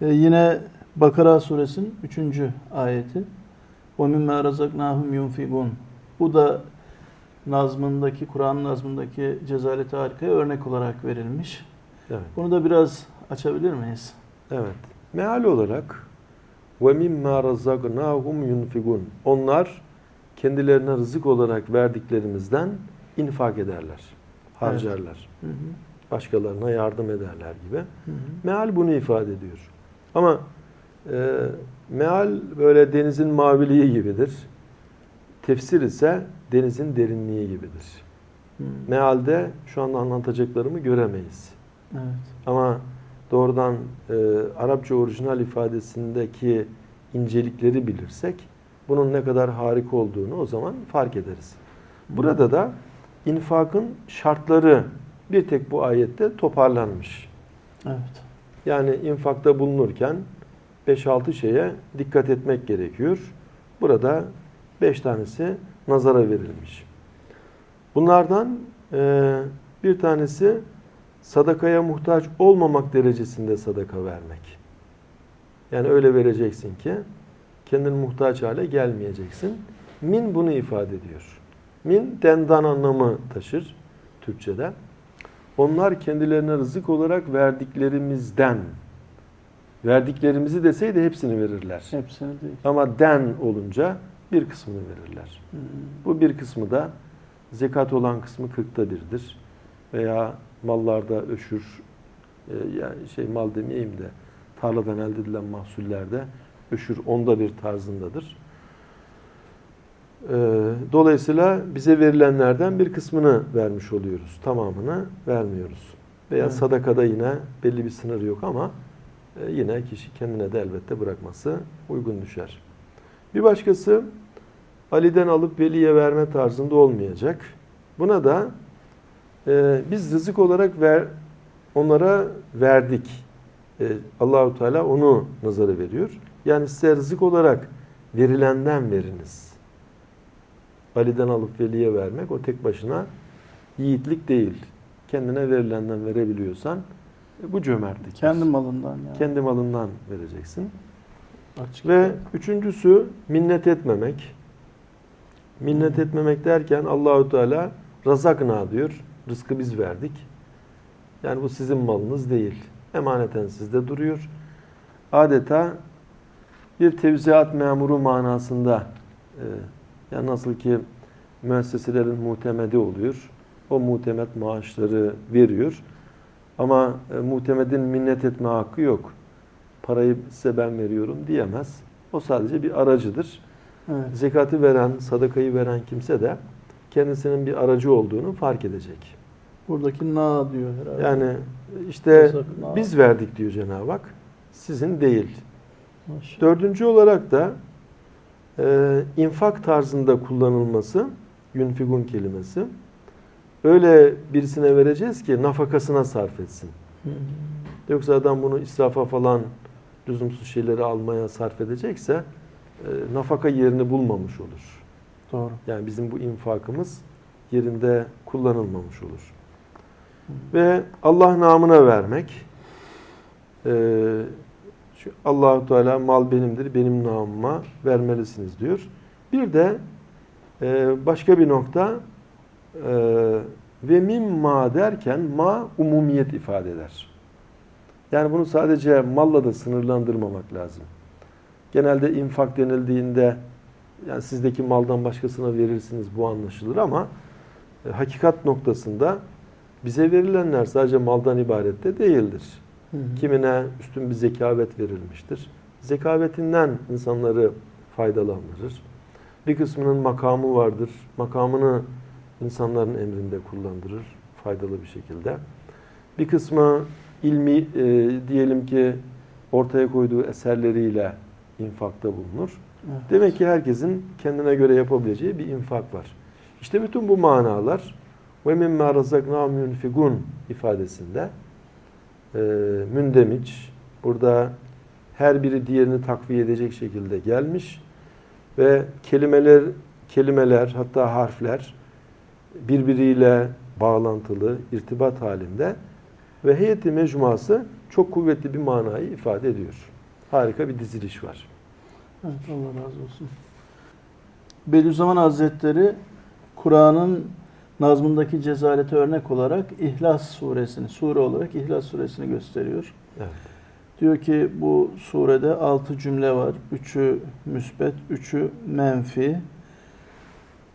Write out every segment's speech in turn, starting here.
E, yine Bakara suresinin 3. ayeti. وَمِمَّا رَزَقْنَاهُمْ يُنْفِقُونَ Bu da nazmındaki, Kur'an nazmındaki cezaleti harikaya örnek olarak verilmiş. Evet. Bunu da biraz açabilir miyiz? Evet. Meal olarak وَمِمَّا رَزَقْنَاهُمْ يُنْفِقُونَ Onlar kendilerine rızık olarak verdiklerimizden infak ederler, harcarlar. Evet. Hı hı. Başkalarına yardım ederler gibi. Hı hı. Meal bunu ifade ediyor. Ama e, meal böyle denizin maviliği gibidir. Tefsir ise denizin derinliği gibidir. Hı. Mealde şu anda anlatacaklarımı göremeyiz. Evet. Ama doğrudan e, Arapça orijinal ifadesindeki incelikleri bilirsek bunun ne kadar harika olduğunu o zaman fark ederiz. Burada da infakın şartları bir tek bu ayette toparlanmış. Evet. Yani infakta bulunurken 5-6 şeye dikkat etmek gerekiyor. Burada 5 tanesi nazara verilmiş. Bunlardan e, bir tanesi sadakaya muhtaç olmamak derecesinde sadaka vermek. Yani öyle vereceksin ki kendin muhtaç hale gelmeyeceksin. Min bunu ifade ediyor. Min dendan anlamı taşır Türkçe'de. Onlar kendilerine rızık olarak verdiklerimizden verdiklerimizi deseydi hepsini verirler. Hepsini değil. Ama den olunca bir kısmını verirler. Hı. Bu bir kısmı da zekat olan kısmı kırkta birdir. Veya mallarda öşür, e, yani şey mal demeyeyim de tarladan elde edilen mahsullerde öşür onda bir tarzındadır. E, Dolayısıyla bize verilenlerden bir kısmını vermiş oluyoruz. Tamamını vermiyoruz. Veya Evet. sadakada yine belli bir sınır yok ama e, yine kişi kendine de elbette bırakması uygun düşer. Bir başkası Ali'den alıp veliye verme tarzında olmayacak. Buna da e, biz rızık olarak ver, onlara verdik. E, Allahu Teala onu nazara veriyor. Yani size rızık olarak verilenden veriniz. Ali'den alıp veliye vermek o tek başına yiğitlik değil. Kendine verilenden verebiliyorsan e, bu cömertlik. Kendi malından yani. Kendi malından vereceksin. Açık. Ve üçüncüsü minnet etmemek. Minnet etmemek derken Allahü Teala razakna diyor. Rızkı biz verdik. Yani bu sizin malınız değil. Emaneten sizde duruyor. Adeta bir tevziat memuru manasında e, yani nasıl ki müesseselerin muhtemedi oluyor. O muhtemet maaşları veriyor. Ama e, muhtemedin minnet etme hakkı yok parayı size ben veriyorum diyemez. O sadece bir aracıdır. Evet. Zekatı veren, sadakayı veren kimse de kendisinin bir aracı olduğunu fark edecek. Buradaki na diyor herhalde. Yani işte Rızık, na. biz verdik diyor Cenab-ı Hak. Sizin değil. Maşallah. Dördüncü olarak da e, infak tarzında kullanılması, yunfigun kelimesi. Öyle birisine vereceğiz ki nafakasına sarf etsin. Hı. Yoksa adam bunu israfa falan lüzumsuz şeyleri almaya sarf edecekse e, nafaka yerini bulmamış olur. Doğru. Yani bizim bu infakımız yerinde kullanılmamış olur. Ve Allah namına vermek. E, şu Allahu Teala mal benimdir, benim namıma vermelisiniz diyor. Bir de e, başka bir nokta e, ve mimma derken ma umumiyet ifade eder. Yani bunu sadece malla da sınırlandırmamak lazım. Genelde infak denildiğinde yani sizdeki maldan başkasına verirsiniz bu anlaşılır ama e, hakikat noktasında bize verilenler sadece maldan ibaret de değildir. Hı hı. Kimine üstün bir zekavet verilmiştir. Zekavetinden insanları faydalandırır. Bir kısmının makamı vardır. Makamını insanların emrinde kullandırır faydalı bir şekilde. Bir kısmı ilmi e, diyelim ki ortaya koyduğu eserleriyle infakta bulunur. Evet. Demek ki herkesin kendine göre yapabileceği bir infak var. İşte bütün bu manalar ve mimma razaknahum yunfigun ifadesinde e, mündemiç burada her biri diğerini takviye edecek şekilde gelmiş ve kelimeler kelimeler hatta harfler birbiriyle bağlantılı, irtibat halinde ve heyeti mecmuası çok kuvvetli bir manayı ifade ediyor. Harika bir diziliş var. Evet, Allah razı olsun. Bediüzzaman Hazretleri Kur'an'ın nazmındaki cezalete örnek olarak İhlas suresini, sure olarak İhlas suresini gösteriyor. Evet. Diyor ki bu surede altı cümle var. Üçü müsbet, üçü menfi.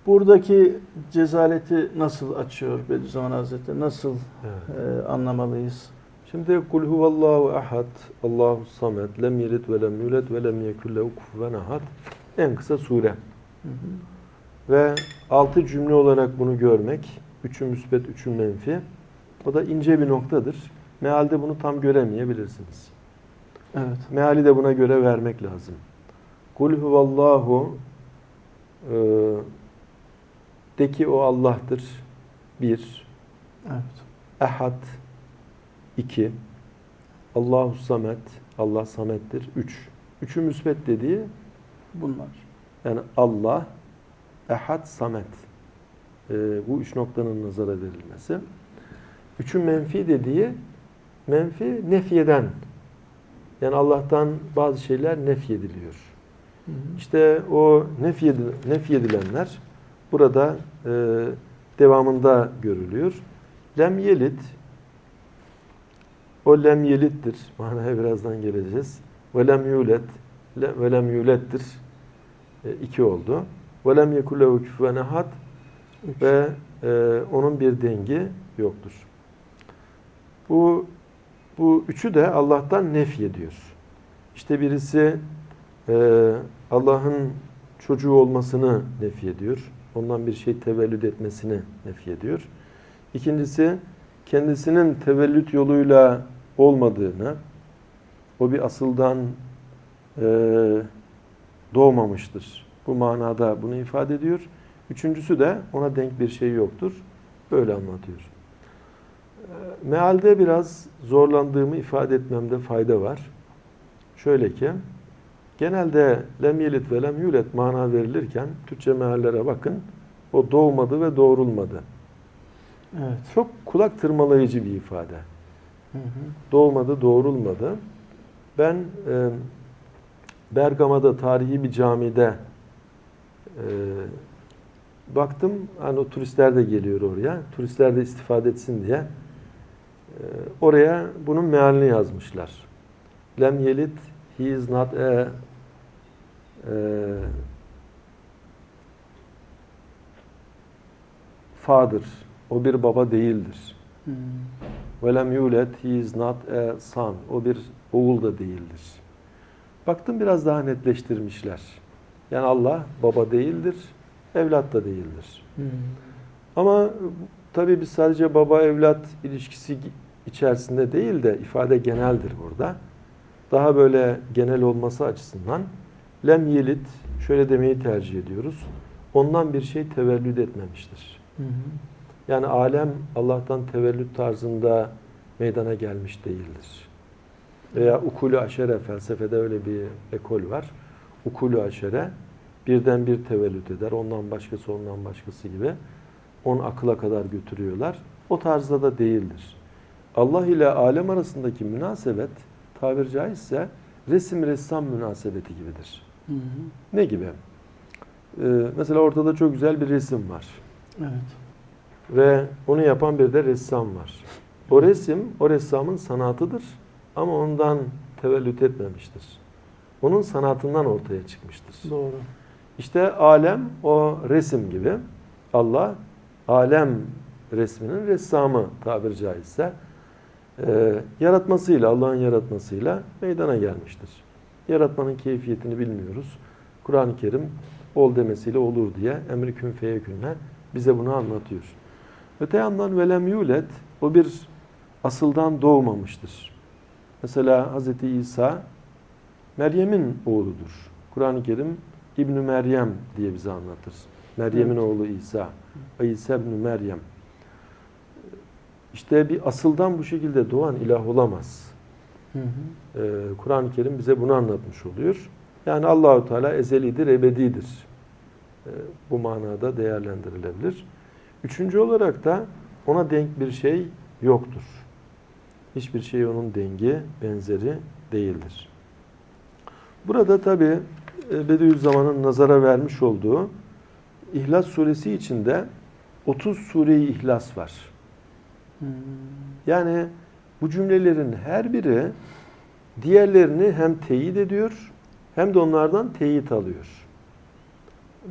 Buradaki cezaleti nasıl açıyor Bediüzzaman Hazretleri? Nasıl evet. e, anlamalıyız? Şimdi kul huvallahu ahad, Allahu samed, lem yelid ve lem yulad ve lem yekun lehu kufuven ahad. En kısa sure. Hı hı. Ve altı cümle olarak bunu görmek, üçü müsbet, üçü menfi. O da ince bir noktadır. Mealde bunu tam göremeyebilirsiniz. Evet. Meali de buna göre vermek lazım. Kul huvallahu e, de ki o Allah'tır. Bir. Evet. Ehad. iki. Allahu samet. Allah samettir. Üç. Üçü müsbet dediği Bunlar. yani Allah, ehad, samet. E, bu üç noktanın nazara verilmesi. Üçü menfi dediği menfi nefyeden. Yani Allah'tan bazı şeyler nefyediliyor. Hı hı. İşte o nefyedil, nefyedilenler burada e, devamında görülüyor. Lem yelit o lem yelittir. Manaya birazdan geleceğiz. Ve lem yulet le- ve lem yulettir. E, iki oldu. Lem yekullehu küfüven ehad Üç. ve e, onun bir dengi yoktur. Bu bu üçü de Allah'tan nefyediyor. İşte birisi e, Allah'ın çocuğu olmasını nefyediyor. Ondan bir şey tevellüt etmesini nefyediyor. İkincisi kendisinin tevellüt yoluyla olmadığını, o bir asıldan e, doğmamıştır. Bu manada bunu ifade ediyor. Üçüncüsü de ona denk bir şey yoktur. Böyle anlatıyor. E, Mealde biraz zorlandığımı ifade etmemde fayda var. Şöyle ki, genelde lem yelit ve lem yulet mana verilirken Türkçe meallere bakın. O doğmadı ve doğrulmadı. Evet. Çok kulak tırmalayıcı bir ifade. Hı hı. Doğmadı, doğrulmadı. Ben e, Bergama'da tarihi bir camide baktım. Hani o turistler de geliyor oraya. Turistler de istifade etsin diye. E, oraya bunun mealini yazmışlar. Lem yelit, he is not a e, father. O bir baba değildir. Hı. Velem yulet, he is not a son. O bir oğul da değildir. Baktım biraz daha netleştirmişler. Yani Allah baba değildir, evlat da değildir. Hı. Ama tabii biz sadece baba evlat ilişkisi içerisinde değil de ifade geneldir burada. Daha böyle genel olması açısından lem yelit şöyle demeyi tercih ediyoruz. Ondan bir şey tevellüd etmemiştir. Hı hı. Yani alem Allah'tan tevellüt tarzında meydana gelmiş değildir. Veya ukulü aşere felsefede öyle bir ekol var. Ukulü aşere birden bir tevellüt eder. Ondan başkası ondan başkası gibi. Onu akıla kadar götürüyorlar. O tarzda da değildir. Allah ile alem arasındaki münasebet tabir caizse resim ressam münasebeti gibidir. Hı hı. Ne gibi? Ee, mesela ortada çok güzel bir resim var. Evet. Ve onu yapan bir de ressam var. O resim, o ressamın sanatıdır ama ondan tevellüt etmemiştir. Onun sanatından ortaya çıkmıştır. Doğru. İşte alem o resim gibi. Allah alem resminin ressamı tabiri caizse e, yaratmasıyla, Allah'ın yaratmasıyla meydana gelmiştir. Yaratmanın keyfiyetini bilmiyoruz. Kur'an-ı Kerim ol demesiyle olur diye emri kün feyekünle bize bunu anlatıyor. Öte yandan velem yulet o bir asıldan doğmamıştır. Mesela Hz. İsa Meryem'in oğludur. Kur'an-ı Kerim İbn Meryem diye bize anlatır. Meryem'in Evet. oğlu İsa. İsa ibn Meryem. İşte bir asıldan bu şekilde doğan ilah olamaz. Ee, Kur'an-ı Kerim bize bunu anlatmış oluyor. Yani Allahu Teala ezelidir, ebedidir. Ee, bu manada değerlendirilebilir. Üçüncü olarak da ona denk bir şey yoktur. Hiçbir şey onun dengi, benzeri değildir. Burada tabi Bediüzzaman'ın nazara vermiş olduğu İhlas suresi içinde 30 sureyi İhlas var. Hmm. Yani bu cümlelerin her biri diğerlerini hem teyit ediyor hem de onlardan teyit alıyor.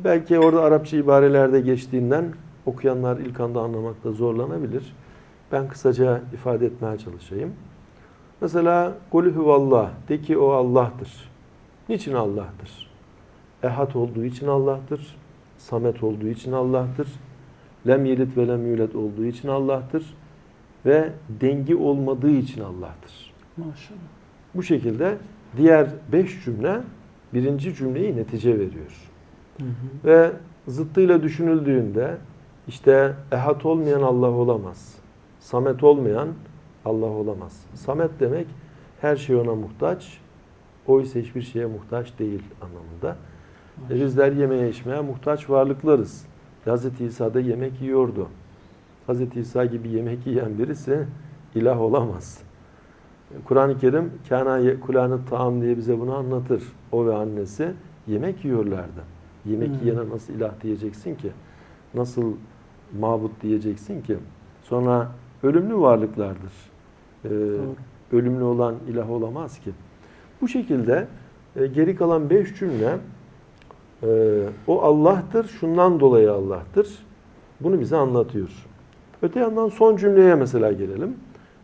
Belki orada Arapça ibarelerde geçtiğinden okuyanlar ilk anda anlamakta zorlanabilir. Ben kısaca ifade etmeye çalışayım. Mesela Kulü huvallah de ki o Allah'tır. Niçin Allah'tır? Ehad olduğu için Allah'tır. Samet olduğu için Allah'tır. Lem yelit ve lem yulet olduğu için Allah'tır. Ve dengi olmadığı için Allah'tır. Maşallah. Bu şekilde diğer beş cümle birinci cümleyi netice veriyor. Hı hı. Ve zıttıyla düşünüldüğünde işte ehad olmayan Allah olamaz. Samet olmayan Allah olamaz. Samet demek her şey ona muhtaç. O ise hiçbir şeye muhtaç değil anlamında. E bizler yemeye içmeye muhtaç varlıklarız. Hz. İsa da yemek yiyordu. Hz. İsa gibi yemek yiyen birisi ilah olamaz. Kur'an-ı Kerim kana yekulâne taam diye bize bunu anlatır. O ve annesi yemek yiyorlardı. Yemek Hmm. yiyene nasıl ilah diyeceksin ki? Nasıl mabut diyeceksin ki? Sonra ölümlü varlıklardır. Ee, Doğru. ölümlü olan ilah olamaz ki. Bu şekilde e, geri kalan beş cümle e, o Allah'tır, şundan dolayı Allah'tır. Bunu bize anlatıyor. Öte yandan son cümleye mesela gelelim.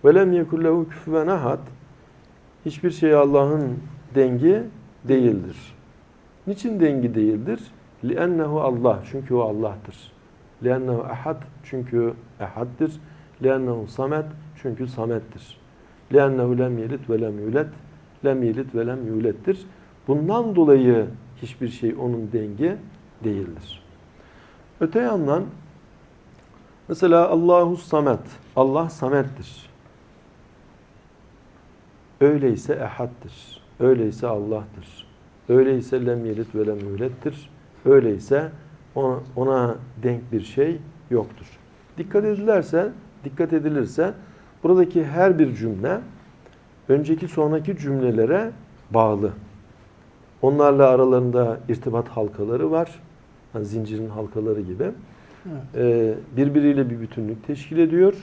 Velem yekullehu küfüven ahad. Hiçbir şey Allah'ın dengi değildir. Niçin dengi değildir? لِأَنَّهُ Allah. Çünkü o Allah'tır. لِأَنَّهُ ahad. Çünkü ehaddir. لِأَنَّهُ samet. Çünkü samettir. لِأَنَّهُ lem yelit ve lem yulet. Lem yelit ve lem yulettir. Bundan dolayı hiçbir şey onun dengi değildir. Öte yandan mesela Allahu samet. Allah samettir. Öyleyse ehaddir. Öyleyse Allah'tır. Öyleyse lem yelit ve lem yulettir. Öyleyse ona, ona denk bir şey yoktur. Dikkat edilerse, dikkat edilirse buradaki her bir cümle önceki sonraki cümlelere bağlı. Onlarla aralarında irtibat halkaları var. Hani zincirin halkaları gibi. Evet. Ee, birbiriyle bir bütünlük teşkil ediyor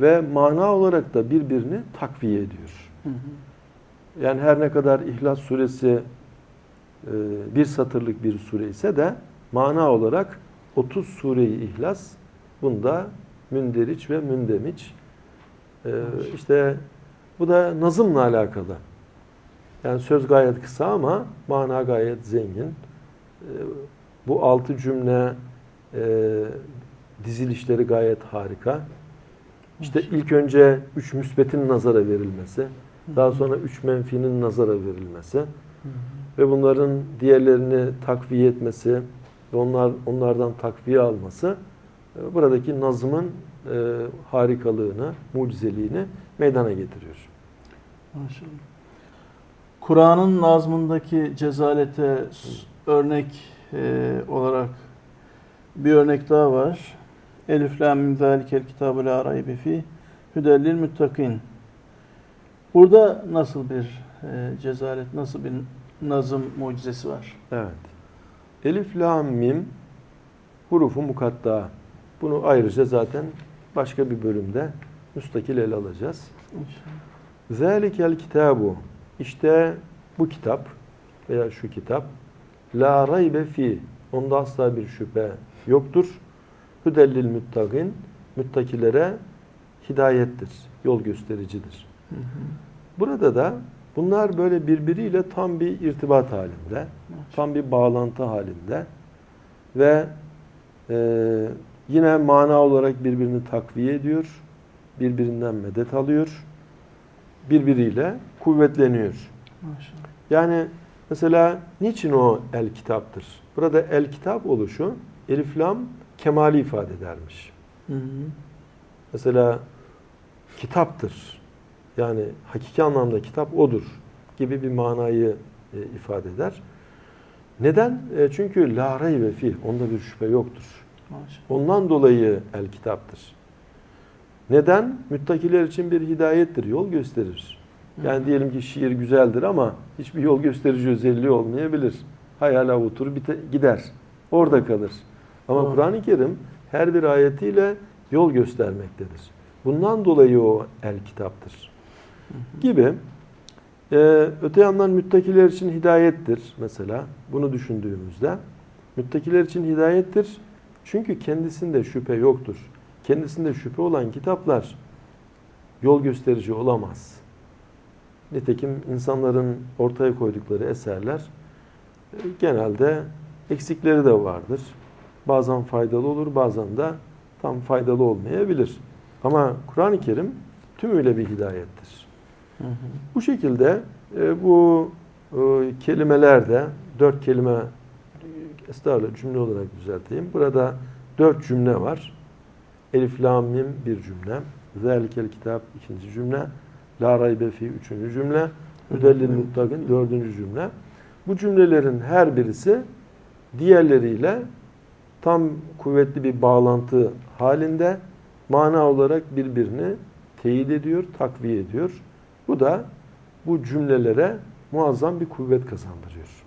ve mana olarak da birbirini takviye ediyor. Hı hı. Yani her ne kadar İhlas suresi e, bir satırlık bir sure ise de mana olarak 30 sureyi İhlas bunda münderiç ve mündemiç. E, işte bu da nazımla alakalı. Yani söz gayet kısa ama mana gayet zengin. E, bu altı cümle e, dizilişleri gayet harika. İşte ilk önce üç müsbetin nazara verilmesi, daha sonra üç menfinin nazara verilmesi ve bunların diğerlerini takviye etmesi ve onlar onlardan takviye alması e, buradaki nazımın e, harikalığını, mucizeliğini meydana getiriyor. Maşallah. Kur'an'ın nazmındaki cezalete örnek e, olarak bir örnek daha var. Elif lam mim zalikel kitabu la raybe fi hudellil muttakin. Burada nasıl bir e, cezalet, nasıl bir nazım mucizesi var? Evet. Elif, lam, mim hurufu mukatta. Bunu ayrıca zaten başka bir bölümde müstakil ele alacağız. Zalikel kitabu. İşte bu kitap veya şu kitap la raybe fi. Onda asla bir şüphe yoktur. Hüdellil muttagin. Müttakilere hidayettir. Yol göstericidir. Hı hı. Burada da bunlar böyle birbiriyle tam bir irtibat halinde. Tam bir bağlantı halinde. Ve e, yine mana olarak birbirini takviye ediyor. Birbirinden medet alıyor. Birbiriyle kuvvetleniyor. Maşallah. Yani mesela niçin o el kitaptır? Burada el kitap oluşu elif lam kemali ifade edermiş. Hı hı. Mesela kitaptır. Yani hakiki anlamda kitap odur gibi bir manayı e, ifade eder. Neden? E, çünkü la ve fi onda bir şüphe yoktur. Maşallah. Ondan dolayı el kitaptır. Neden? Müttakiler için bir hidayettir, yol gösterir. Yani diyelim ki şiir güzeldir ama hiçbir yol gösterici özelliği olmayabilir. Hayal avutur bite, gider. Orada kalır. Ama. Kur'an-ı Kerim her bir ayetiyle yol göstermektedir. Bundan dolayı o el kitaptır. Gibi. Ee, öte yandan müttakiler için hidayettir mesela. Bunu düşündüğümüzde. Müttakiler için hidayettir. Çünkü kendisinde şüphe yoktur. Kendisinde şüphe olan kitaplar yol gösterici olamaz. Nitekim insanların ortaya koydukları eserler e, genelde eksikleri de vardır. Bazen faydalı olur, bazen de tam faydalı olmayabilir. Ama Kur'an-ı Kerim tümüyle bir hidayettir. Hı hı. Bu şekilde e, bu e, kelimelerde dört kelime e, estağfurullah cümle olarak düzelteyim. Burada dört cümle var. Elif, lam, mim bir cümle. Zelikel kitap ikinci cümle. La raybe fi üçüncü cümle. Hüdellil muttaqin dördüncü cümle. Bu cümlelerin her birisi diğerleriyle tam kuvvetli bir bağlantı halinde mana olarak birbirini teyit ediyor, takviye ediyor. Bu da bu cümlelere muazzam bir kuvvet kazandırıyor.